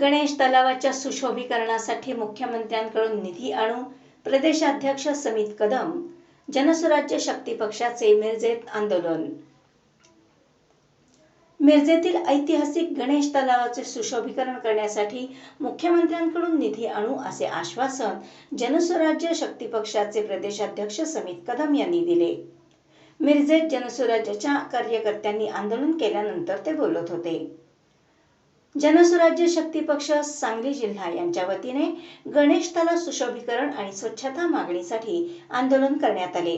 गणेश तलावाच्या सुशोभीकरणासाठी मुख्यमंत्र्यांकडून निधी आणू प्रदेशाध्यक्ष समित कदम जनसुराज्य शक्ती पक्षाचे मिरजेत आंदोलन. मिरजेतील ऐतिहासिक गणेश तलावाचे सुशोभीकरण करण्यासाठी मुख्यमंत्र्यांकडून निधी आणू असे आश्वासन जनसुराज्य शक्ती पक्षाचे प्रदेशाध्यक्ष समित कदम यांनी दिले. मिरजेत जनसुराज्याच्या कार्यकर्त्यांनी आंदोलन केल्यानंतर ते बोलत होते. जनसुराज्य शक्ती पक्ष सांगली जिल्हा यांच्या वतीने गणेश तलाव सुशोभीकरण आणि स्वच्छता मागणीसाठी आंदोलन करण्यात आले.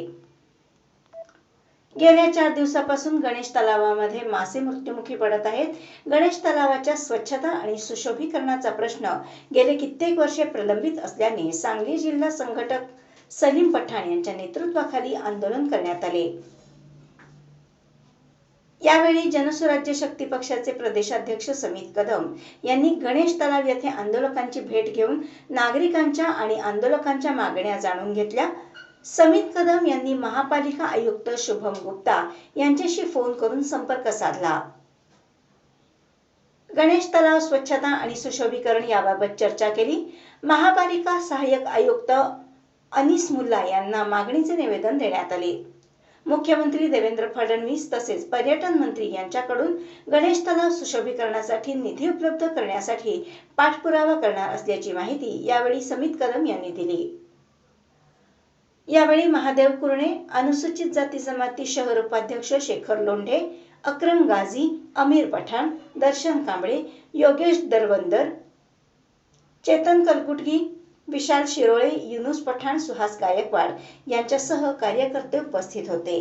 गेल्या चार दिवसापासून गणेश तलावामध्ये मासे मृत्युमुखी पडत आहेत. गणेश तलावाच्या स्वच्छता आणि सुशोभीकरणाचा प्रश्न गेले कित्येक वर्षे प्रलंबित असल्याने सांगली जिल्हा संघटक सलीम पठाण यांच्या नेतृत्वाखाली आंदोलन करण्यात आले. यावेळी जनसुराज्य शक्ती पक्षाचे प्रदेशाध्यक्ष समित कदम यांनी गणेश तलाव येथे आंदोलकांची भेट घेऊन नागरिकांच्या आणि आंदोलकांच्या मागण्या जाणून घेतल्या. समित कदम यांनी महापालिका आयुक्त शुभम गुप्ता यांच्याशी फोन करून संपर्क साधला. गणेश तलाव स्वच्छता आणि सुशोभीकरण याबाबत चर्चा केली. महापालिका सहाय्यक आयुक्त अनिस मुल्ला यांना मागणीचे निवेदन देण्यात आले. मुख्यमंत्री देवेंद्र फडणवीस तसेच पर्यटन मंत्री यांच्याकडून गणेश तलाव सुशोभीकरणासाठी निधी उपलब्ध करण्यासाठी पाठपुरावा करणार असल्याची माहिती यावेळी समित कदम यांनी दिली. यावेळी महादेव कुरणे अनुसूचित जाती जमाती शहर उपाध्यक्ष शेखर लोंढे अक्रम गाझी अमीर पठाण दर्शन कांबळे योगेश दरवंदर चेतन कलकुटगी विशाल शिरोळे युनुस पठाण सुहास गायकवाड यांच्यासह कार्यकर्ते उपस्थित होते.